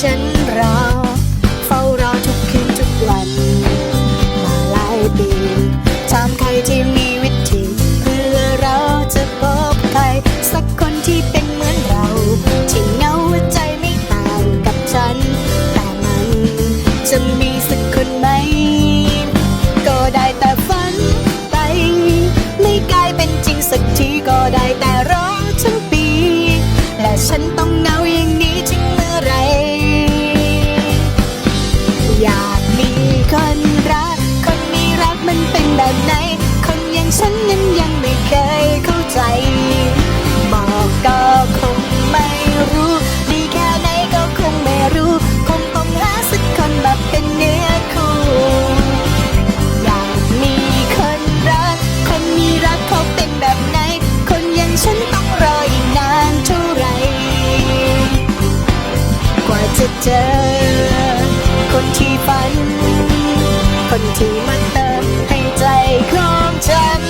ฉันรอ เฝ้ารอทุกคืนทุกวัน มาหลายปีถามใครที่มีวิธีเพื่อเราจะพบใคร สักคนที่เป็นเหมือนเรา ที่เงาใจไม่ต่างกับฉัน แต่มันจะมีสัก บอกก็คงไม่รู้ ดีแค่ไหนก็คงไม่รู้ คงต้องหาคนมาเป็นเนื้อคู่อยากมีคนรัก คนมีรักเขาเป็นแบบไหน คนย่งฉันต้องรออีกนานเท่าไหร่ กว่าจะเจอ คนที่ฝัน คนที่มันเติมให้ใจของฉัน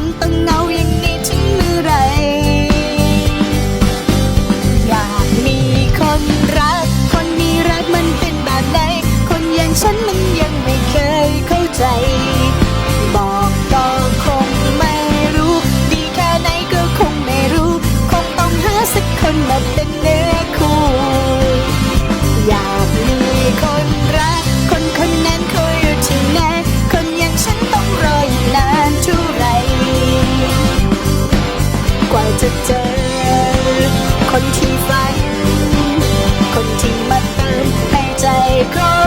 chẳng từng ngầu yên คนที่ฝัน คนที่มาเติมให้ใจขอ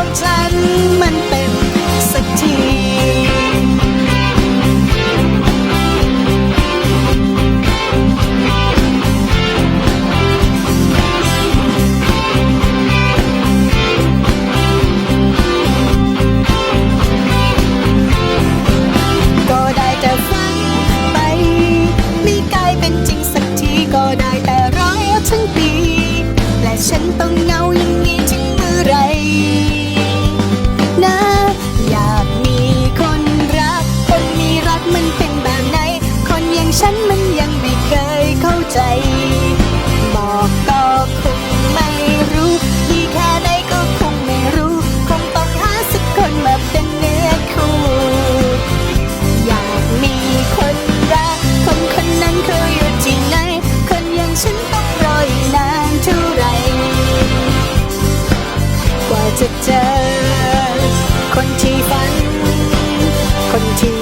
คนที่